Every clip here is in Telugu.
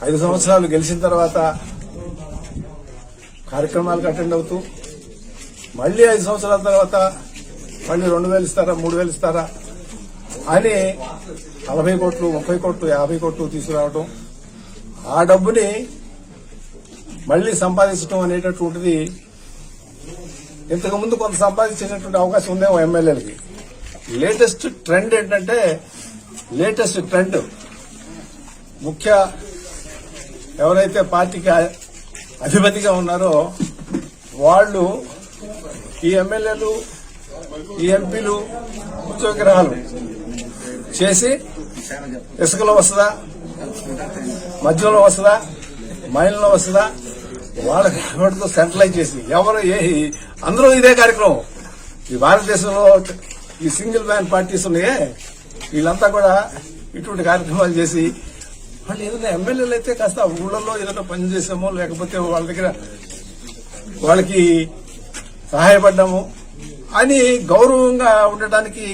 ఐదు సంవత్సరాలు గెలిచిన తర్వాత కార్యక్రమాలకు అటెండ్ అవుతూ మళ్ళీ ఐదు సంవత్సరాల తర్వాత మళ్ళీ రెండు వేలు ఇస్తారా మూడు వేలు ఇస్తారా అని నలభై కోట్లు ముప్పై కోట్లు యాభై కోట్లు తీసుకురావటం ఆ డబ్బుని మళ్ళీ సంపాదించడం అనేటటువంటిది ఇంతకు ముందు కొంత సంపాదించేటటువంటి అవకాశం ఉందేమో ఎమ్మెల్యేలకి. లేటెస్ట్ ట్రెండ్ ఏంటంటే లేటెస్ట్ ట్రెండ్ ముఖ్య ఎవరైతే పార్టీకి అధిపతిగా ఉన్నారో వాళ్ళు ఈ ఎమ్మెల్యేలు ఈ ఎంపీలు ఉద్యోగగ్రహాలు చేసి ఇసుకలో వస్తుందా మధ్యలో వస్తుందా మైన్లో వస్తుందా వాళ్ళకి ఎవరితో సెంట్రలైజ్ చేసి ఎవరు ఏ అందరూ ఇదే కార్యక్రమం. ఈ భారతదేశంలో ఈ సింగిల్ మ్యాన్ పార్టీస్ ఉన్నాయే వీళ్ళంతా కూడా ఇటువంటి కార్యక్రమాలు చేసి వాళ్ళు ఏదైనా ఎమ్మెల్యేలు అయితే కాస్త ఊళ్ళలో ఏదైనా పని చేసామో లేకపోతే వాళ్ళ దగ్గర వాళ్ళకి సహాయపడ్డాము అని గౌరవంగా ఉండటానికి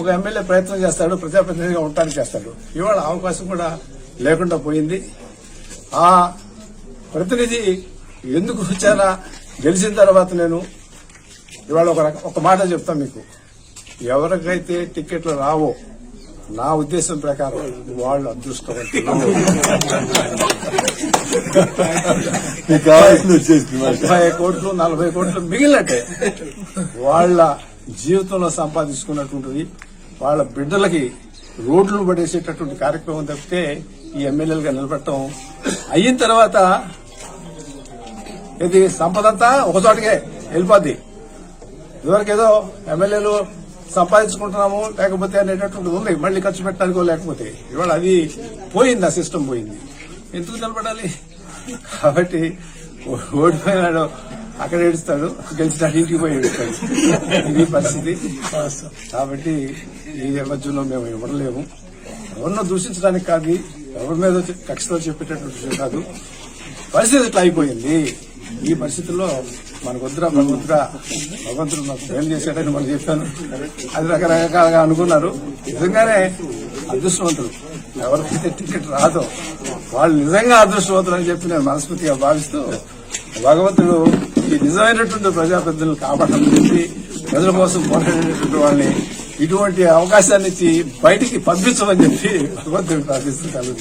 ఒక ఎమ్మెల్యే ప్రయత్నం చేస్తాడు ప్రజాప్రతినిధిగా ఉండటానికి చేస్తాడు. ఇవాళ అవకాశం కూడా లేకుండా పోయింది. ఆ ప్రతినిధి ఎందుకు వచ్చానా గెలిచిన తర్వాత నేను ఇవాళ ఒక ఒక మాట చెప్తాను మీకు. ఎవరికైతే టికెట్లు రావో నా ఉద్దేశం ప్రకారం వాళ్ళు అదృష్టవంతులు. మాట. ముప్పై కోట్లు నలభై కోట్లు మిగిలినట్టే. వాళ్ళ జీవితంలో సంపాదించుకున్నటువంటిది వాళ్ళ బిడ్డలకి రోడ్లు పడేసేటటువంటి కార్యక్రమం తప్పితే ఈ ఎమ్మెల్యేలుగా నిలబడటం అయిన తర్వాత ఇది సంపదంతా ఒక చోటకే వెళ్ళిపోద్ది. ఇదివరకు ఏదో ఎమ్మెల్యేలు సంపాదించుకుంటున్నాము లేకపోతే అనేటటువంటిది ఉంది. మళ్ళీ ఖర్చు పెట్టడానికో లేకపోతే. ఇవాళ అది పోయింది ఆ సిస్టమ్ పోయింది. ఎందుకు నిలబడాలి? కాబట్టి ఓ- ఓడిపోయినాడు అక్కడ ఏడుస్తాడు గెలిచినాడు ఇంటికి పోయి ఏడుస్తాడు. ఇది పరిస్థితి. కాబట్టి ఈ నేపథ్యంలో మేము ఇవ్వలేము. ఎవరినో దూషించడానికి కాదు ఎవరి మీద కక్షతో చెప్పేటటువంటి విషయం కాదు. పరిస్థితి ఇట్లా అయిపోయింది. ఈ పరిస్థితుల్లో మనకు వద్దురా భగవంతుడా భగవంతుడు మాకు ఏం చేశాడని మనం చెప్పాను. అది రకరకాలుగా అనుకున్నారు. నిజంగానే అదృష్టవంతులు ఎవరికైతే టికెట్ రాదో వాళ్ళు నిజంగా అదృష్టవంతులు అని చెప్పి నేను మనస్ఫూర్తిగా భావిస్తూ భగవంతుడు ఈ నిజమైనటువంటి ప్రజాప్రతినిధులను కాపాడాలని చెప్పి ప్రజల కోసం పోరాడేటటువంటి వాళ్ళని ఇటువంటి అవకాశాన్ని ఇచ్చి బయటికి పంపించమని చెప్పి భగవంతుడు ప్రార్థిస్తున్నాను.